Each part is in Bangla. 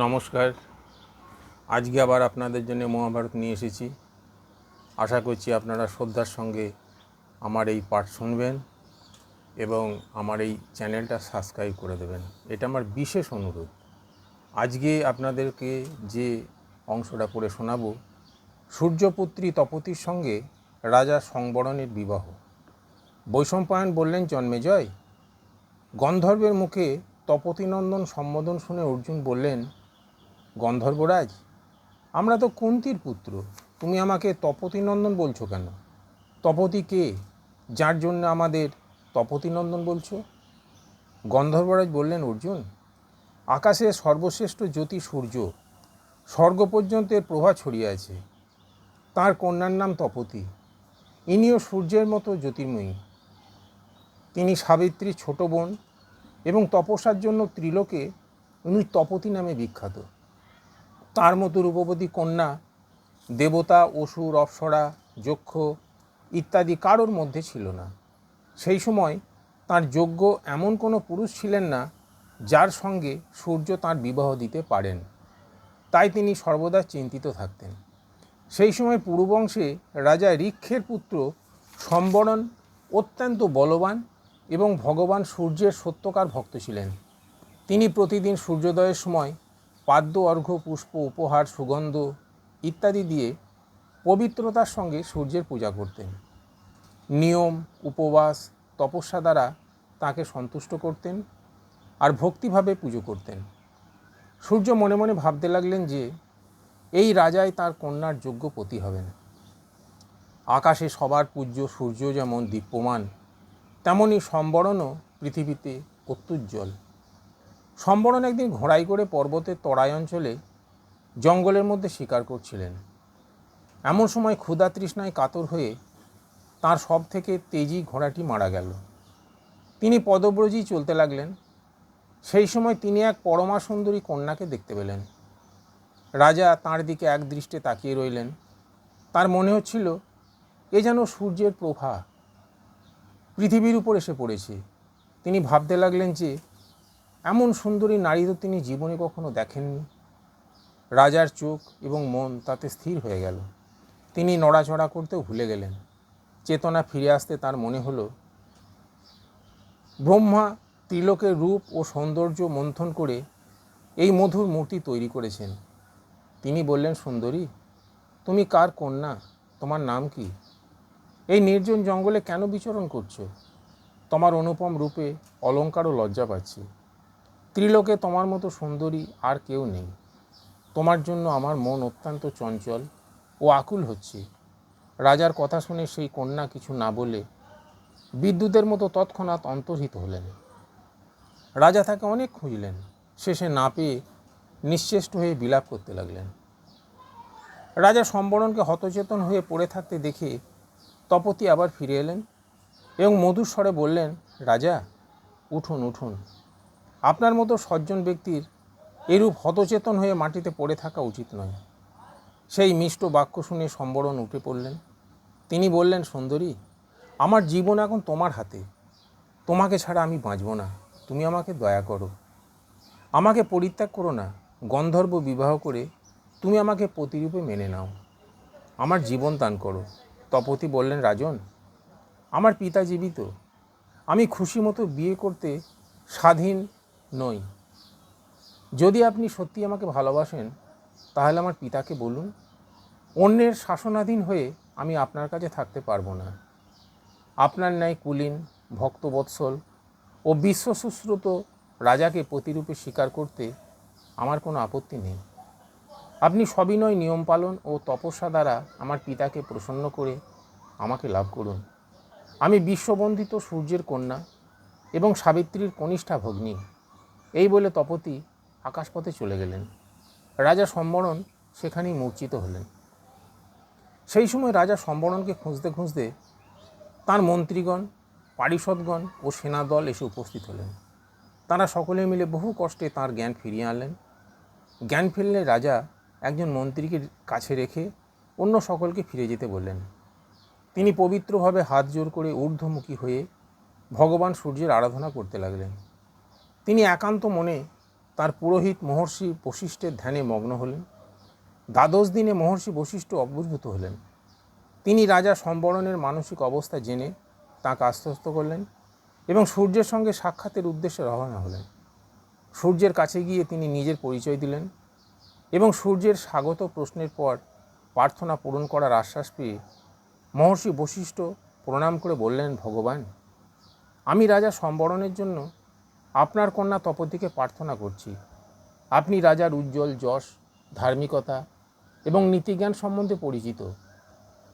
নমস্কার। আজকে আবার আপনাদের জন্য মহাভারত নিয়ে এসেছি। আশা করছি আপনারা শ্রদ্ধার সঙ্গে আমার এই পাঠ শুনবেন এবং আমার এই চ্যানেলটা সাবস্ক্রাইব করে দেবেন। এটা আমার বিশেষ অনুরোধ। আজকে আপনাদেরকে যে অংশটা পড়ে শোনাবো, সূর্যপুত্রী তপতির সঙ্গে রাজা সংবরণের বিবাহ। বৈশম্পায়ন বললেন জন্মেজয় গন্ধর্বের মুখে তপতিনন্দন সম্বোধন শুনে অর্জুন বললেন গন্ধর্বরাজ, আমরা তো কুন্তির পুত্র, তুমি আমাকে তপতিনন্দন বলছো কেন? তপতি কে? যার জন্য আমাদের তপতিনন্দন বলছো? গন্ধর্বরাজ বললেন, অর্জুন, আকাশে সর্বশ্রেষ্ঠ জ্যোতি সূর্য, স্বর্গ পর্যন্ত এর প্রভা ছড়িয়ে আছে। তার কন্যার নাম তপতি, ইনিও সূর্যের মতো জ্যোতির্ময়ী। তিনি সাবিত্রীর ছোট বোন এবং তপস্যার জন্য ত্রিলোকে উনি তপতি নামে বিখ্যাত। তার মতো রূপবতী কন্যা, দেবতা, অসুর, অপ্সরা, যক্ষ ইত্যাদি কারোর মধ্যে ছিল না। সেই সময় তার যোগ্য এমন কোনো পুরুষ ছিলেন না, যার সঙ্গে সূর্য তার বিবাহ দিতে পারেন। তাই তিনি সর্বদা চিন্তিত থাকতেন। সেই সময় পুরুবংশে রাজা ঋক্ষের পুত্র সম্বরণ অত্যন্ত বলবান এবং ভগবান সূর্যের সত্যকার ভক্ত ছিলেন। তিনি প্রতিদিন সূর্যোদয়ের সময় পাদ্য, অর্ঘ্য, পুষ্প, উপহার, সুগন্ধ ইত্যাদি দিয়ে পবিত্রতার সঙ্গে সূর্যের পূজা করতেন। নিয়ম, উপবাস, তপস্যা দ্বারা তাকে সন্তুষ্ট করতেন আর ভক্তিভাবে পুজো করতেন। সূর্য মনে মনে ভাবতে লাগলেন যে, এই রাজাই তার কন্যার যোগ্য পতি হবেন। আকাশে সবার পূজ্য সূর্য যেমন দীপ্যমান তেমনই সম্বরণও পৃথিবীতে অত্যুজ্জ্বল। সম্বরণ একদিন ঘোড়াই করে পর্বতের তরাই অঞ্চলে জঙ্গলের মধ্যে শিকার করছিলেন। এমন সময় ক্ষুধা তৃষ্ণায় কাতর হয়ে তার সব থেকে তেজি ঘোড়াটি মারা গেল। তিনি পদব্রজী চলতে লাগলেন। সেই সময় তিনি এক পরমা সুন্দরী কন্যাকে দেখতে পেলেন। রাজা তার দিকে এক দৃষ্টে তাকিয়ে রইলেন। তার মনে হচ্ছিল, এ যেন সূর্যের প্রভা, পৃথিবীর উপর এসে পড়েছে। তিনি ভাবতে লাগলেন যে এমন সুন্দরী নারী তো তিনি জীবনে কখনো দেখেননি। রাজার চোখ এবং মন তাতে স্থির হয়ে গেল। তিনি নড়াচড়া করতেও ভুলে গেলেন। চেতনা ফিরে আসতে তার মনে হলো, ব্রহ্মা ত্রিলোকের রূপ ও সৌন্দর্য মন্থন করে এই মধুর মূর্তি তৈরি করেছেন। তিনি বললেন, সুন্দরী, তুমি কার কন্যা? তোমার নাম কি? এই নির্জন জঙ্গলে কেন বিচরণ করছ? তোমার অনুপম রূপে অলঙ্কার ও লজ্জা পাচ্ছি। ত্রিলোকে তোমার মতো সুন্দরী আর কেউ নেই। তোমার জন্য আমার মন অত্যন্ত চঞ্চল ও আকুল হচ্ছে। রাজার কথা শুনে সেই কন্যা কিছু না বলে বিদ্যুতের মতো তৎক্ষণাৎ অন্তর্হিত হলেন। রাজা তাকে অনেক খুঁজলেন। শেষে না পেয়ে নিশ্চেষ্ট হয়ে বিলাপ করতে লাগলেন। রাজা সম্বরণকে হতচেতন হয়ে পড়ে থাকতে দেখে তপতি আবার ফিরে এলেন এবং মধুর স্বরে বললেন, রাজা, উঠুন উঠুন। আপনার মতো সজ্জন ব্যক্তির এরূপ হতচেতন হয়ে মাটিতে পড়ে থাকা উচিত নয়। সেই মিষ্ট বাক্য শুনে সম্বরণ উঠে পড়লেন। তিনি বললেন, সুন্দরী, আমার জীবন এখন তোমার হাতে। তোমাকে ছাড়া আমি বাঁচব না। তুমি আমাকে দয়া করো। আমাকে পরিত্যাগ করো না। গন্ধর্ব বিবাহ করে তুমি আমাকে প্রতিরূপে মেনে নাও। আমার জীবন দান করো। তপতি বললেন, রাজন, আমার পিতা জীবিত। আমি খুশি মতো বিয়ে করতে স্বাধীন নই। যদি আপনি সত্যি আমাকে ভালোবাসেন, তাহলে আমার পিতাকে বলুন, অন্যের শাসনাধীন হয়ে আমি আপনার কাছে থাকতে পারব না। আপনার ন্যায় কুলীন, ভক্তবৎসল ও বিশ্বশুশ্রুত রাজাকে প্রতিরূপে স্বীকার করতে আমার কোনো আপত্তি নেই। আপনি সবিনয় নিয়ম পালন ও তপস্যা দ্বারা আমার পিতাকে প্রসন্ন করে আমাকে লাভ করুন। আমি বিশ্ববন্দিত সূর্যের কন্যা এবং সাবিত্রীর কনিষ্ঠা ভগ্নী। এই বলে তপতি আকাশপথে চলে গেলেন। রাজা সম্বরণ সেখানেই মূর্চিত হলেন। সেই সময় রাজা সম্বরণকে খুঁজতে খুঁজতে তার মন্ত্রীগণ, পারিষদগণ ও সেনাদল এসে উপস্থিত হলেন। তারা সকলে মিলে বহু কষ্টে তার জ্ঞান ফিরিয়ে আনলেন। জ্ঞান ফিরলে রাজা একজন মন্ত্রীকে কাছে রেখে অন্য সকলকে ফিরে যেতে বললেন। তিনি পবিত্রভাবে হাত জোর করে ঊর্ধ্বমুখী হয়ে ভগবান সূর্যের আরাধনা করতে লাগলেন। তিনি একান্ত মনে তার পুরোহিত মহর্ষি বশিষ্ঠের ধ্যানে মগ্ন হলেন। দ্বাদশ দিনে মহর্ষি বশিষ্ঠ অভ্যুত হলেন। তিনি রাজা সম্বরণের মানসিক অবস্থা জেনে তাঁকে আশ্বস্ত করলেন এবং সূর্যের সঙ্গে সাক্ষাতের উদ্দেশ্যে রওনা হলেন। সূর্যের কাছে গিয়ে তিনি নিজের পরিচয় দিলেন এবং সূর্যের স্বাগত প্রশ্নের পর প্রার্থনা পূরণ করার আশ্বাস পেয়ে মহর্ষি বশিষ্ঠ প্রণাম করে বললেন, ভগবান, আমি রাজা সম্বরণের জন্য আপনার কন্যা তপতিকে প্রার্থনা করছি। আপনি রাজার উজ্জ্বল যশ, ধার্মিকতা এবং নীতিজ্ঞান সম্বন্ধে পরিচিত।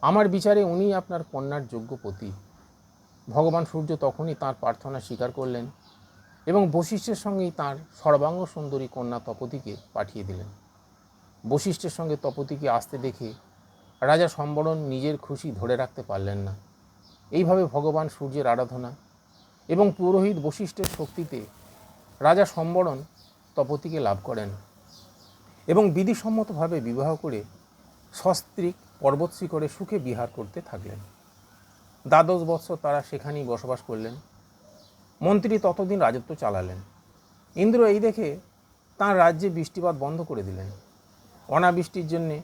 আমার বিচারে উনি আপনার কন্যার যোগ্য পতি। ভগবান সূর্য তখনই তার প্রার্থনা স্বীকার করলেন এবং বশিষ্ঠের সঙ্গেই তার সর্বাঙ্গ সুন্দরী কন্যা তপতিকে পাঠিয়ে দিলেন। বশিষ্ঠের সঙ্গে তপতিকে আসতে দেখে রাজা সম্বরণ নিজের খুশি ধরে রাখতে পারলেন না। এইভাবে ভগবান সূর্যের আরাধনা এবং পুরোহিত বশিষ্ঠের শক্তিতে রাজা সম্বরণ তপতিকে লাভ করেন এবং বিধিসম্মতভাবে বিবাহ করে সস্ত্রীক পর্বত শিখরে সুখে বিহার করতে থাকলেন। দ্বাদশ বৎসর তারা সেখানেই বসবাস করলেন। মন্ত্রী ততদিন রাজত্ব চালালেন। ইন্দ্র এই দেখে তাঁর রাজ্যে বৃষ্টিপাত বন্ধ করে দিলেন। অনাবৃষ্টির জন্যে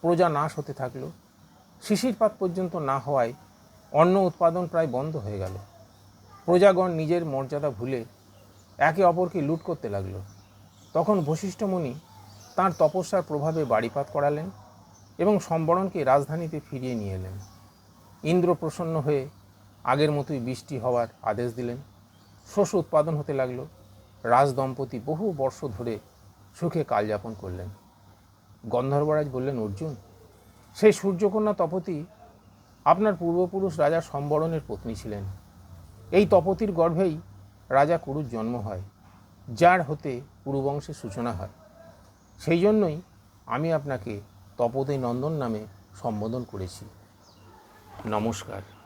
প্রজা নাশ হতে থাকল। শিশিরপাত পর্যন্ত না হওয়ায় অন্ন উৎপাদন প্রায় বন্ধ হয়ে গেল। প্রজাগণ নিজের মর্যাদা ভুলে একে অপরকে লুট করতে লাগল। তখন বশিষ্ঠমণি তাঁর তপস্যার প্রভাবে বাড়িপাত করালেন এবং সম্বরণকে রাজধানীতে ফিরিয়ে নিয়ে এলেন। ইন্দ্র প্রসন্ন হয়ে আগের মতোই বৃষ্টি হওয়ার আদেশ দিলেন। শস্য উৎপাদন হতে লাগল। রাজ দম্পতি বহু বর্ষ ধরে সুখে কালযাপন করলেন। গন্ধর্বরাজ বললেন, অর্জুন, সেই সূর্যকন্যা তপতি আপনার পূর্বপুরুষ রাজা সম্বরণের পত্নী ছিলেন। এই তপতির গর্ভেই রাজা কুরুর জন্ম হয়, যার হতে কুরুবংশের সূচনা হয়। সেই জন্যই আমি আপনাকে তপতি নন্দন নামে সম্বোধন করেছি। নমস্কার।